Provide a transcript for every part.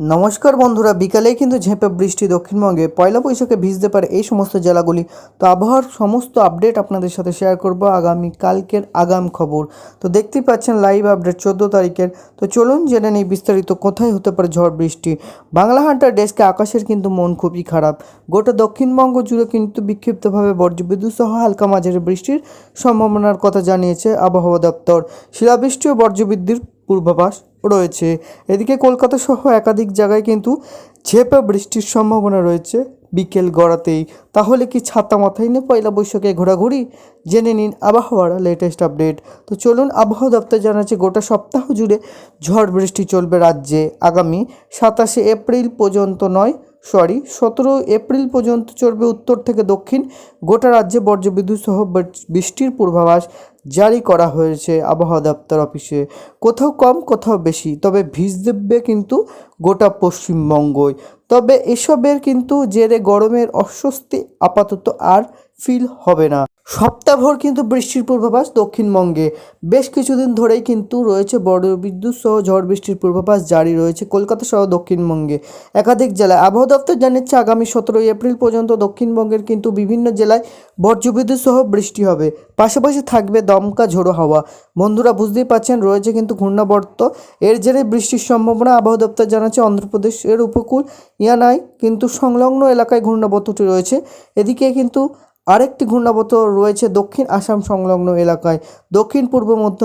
নমস্কার বন্ধুরা, বিকালেই কিন্তু ঝেঁপে বৃষ্টি দক্ষিণবঙ্গে। পয়লা বৈশাখে ভিজতে পারে এই সমস্ত জেলাগুলি। তো আবহাওয়ার সমস্ত আপডেট আপনাদের সাথে শেয়ার করব আগামী কালকের আগাম খবর। তো দেখতেই পাচ্ছেন লাইভ আপডেট চোদ্দ তারিখের। তো চলুন জেনে নেই বিস্তারিত, কোথায় হতে পারে ঝড় বৃষ্টি? বাংলা হান্টার ডেস্কে আকাশের কিন্তু মন খুবই খারাপ। গোটা দক্ষিণবঙ্গ জুড়ে কিন্তু বিক্ষিপ্তভাবে বজ্রবিদ্যুৎ সহ হালকা মাঝারি বৃষ্টির সম্ভাবনার কথা জানিয়েছে আবহাওয়া দপ্তর। শিলাবৃষ্টি ও বজ্রবিদ্যুৎ পূর্বাভাস। রয়েছে। এদিকে কলকাতা সহ একাধিক জায়গায় কিন্তু ঝেপে বৃষ্টির সম্ভাবনা রয়েছে। বিকেল গড়াতেই। তাহলে কি ছাতা মাথায় নিয়ে পয়লা বৈশাখে ঘোরাঘুরি? জেনে নিন আবহাওয়ার লেটেস্ট আপডেট তো চলুন আবহাওয়া দপ্তর জানাচ্ছে, গোটা সপ্তাহ জুড়ে ঝড় বৃষ্টি চলবে রাজ্যে। আগামী সাতাশে এপ্রিল পর্যন্ত নয় সরি, সতেরো এপ্রিল পর্যন্ত চলবে উত্তর থেকে দক্ষিণ। গোটা রাজ্যে বজ্রবিদ্যুৎ সহ বৃষ্টির পূর্বাভাস জারি করা হয়েছে আবহাওয়া দপ্তর অফিসে। কোথাও কম, কোথাও বেশি, তবে ভিজ দেবে কিন্তু গোটা পশ্চিমবঙ্গই। তবে এসবের কিন্তু জেরে গরমের অস্বস্তি আপাতত আর ফিল হবে না। সপ্তাহভর কিন্তু বৃষ্টির পূর্বাভাস দক্ষিণবঙ্গে। বেশ কিছুদিন ধরেই কিন্তু রয়েছে বড় বিদ্যুৎ সহ ঝড় বৃষ্টির পূর্বাভাস জারি রয়েছে কলকাতা সহ দক্ষিণবঙ্গে। একাধিক জেলায় আবহাওয়া দপ্তর জানিয়েছে, আগামী সতেরোই এপ্রিল পর্যন্ত দক্ষিণবঙ্গের কিন্তু বিভিন্ন জেলায় বজ্রবিদ্যুৎ সহ বৃষ্টি হবে। পাশাপাশি থাকবে দমকা ঝোড়ো হাওয়া। বন্ধুরা বুঝতেই পারছেন, রয়েছে কিন্তু ঘূর্ণাবর্ত। এর জেরে বৃষ্টির সম্ভাবনা আবহাওয়া দপ্তর জানাচ্ছে, অন্ধ্রপ্রদেশের উপকূল ইয়ানায় কিন্তু সংলগ্ন এলাকায় ঘূর্ণাবর্তটি রয়েছে। এদিকে কিন্তু আরেকটি ঘূর্ণাবর্ত রয়েছে দক্ষিণ আসাম সংলগ্ন এলাকায়। দক্ষিণ পূর্ব মধ্য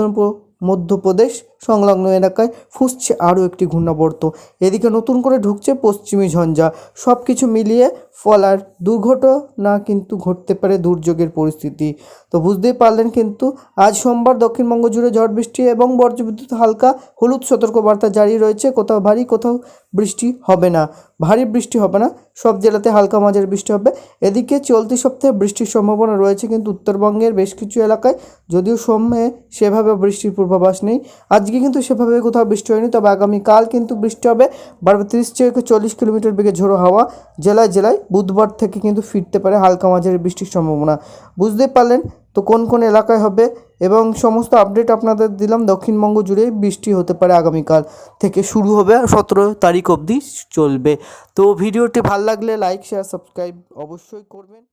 মধ্যপ্রদেশ সংলগ্ন এলাকায় ফুঁসছে আরও একটি ঘূর্ণাবর্ত। এদিকে নতুন করে ঢুকছে পশ্চিমী ঝঞ্ঝা। সব কিছু মিলিয়ে ফলার দুর্ঘটনা কিন্তু ঘটতে পারে দুর্যোগের পরিস্থিতি। তো বুঝতেই পারলেন কিন্তু, আজ সোমবার দক্ষিণবঙ্গ জুড়ে ঝড় বৃষ্টি এবং বজ্রবিদ্যুৎ হালকা হলুদ সতর্কবার্তা জারি রয়েছে। কোথাও ভারী, কোথাও বৃষ্টি হবে না। ভারী বৃষ্টি হবে না, সব জেলাতে হালকা মাঝারি বৃষ্টি হবে। এদিকে চলতি সপ্তাহে বৃষ্টির সম্ভাবনা রয়েছে কিন্তু উত্তরবঙ্গের বেশ কিছু এলাকায়, যদিও সোমে সেভাবে বৃষ্টির পূর্বাভাস নেই। আজকে কিন্তু সেভাবে কোথাও বৃষ্টি হয়নি, তবে আগামীকাল কিন্তু বৃষ্টি হবে। বারবার তিরিশ থেকে চল্লিশ কিলোমিটার বেগে ঝোড়ো হাওয়া জেলায় জেলায় বুধবার থেকে কিন্তু ফিরতে পারে হালকা মাঝারি বৃষ্টির সম্ভাবনা। বুঝতে পারলেন তো কোন কোন এলাকায় হবে এবং সমস্ত আপডেট আপনাদের দিলাম দক্ষিণবঙ্গ জুড়ে বৃষ্টি হতে পারে আগামীকাল থেকে শুরু হবে আর সতেরো তারিখ অবধি চলবে। তো ভিডিওটি ভালো লাগলে লাইক শেয়ার সাবস্ক্রাইব অবশ্যই করবেন।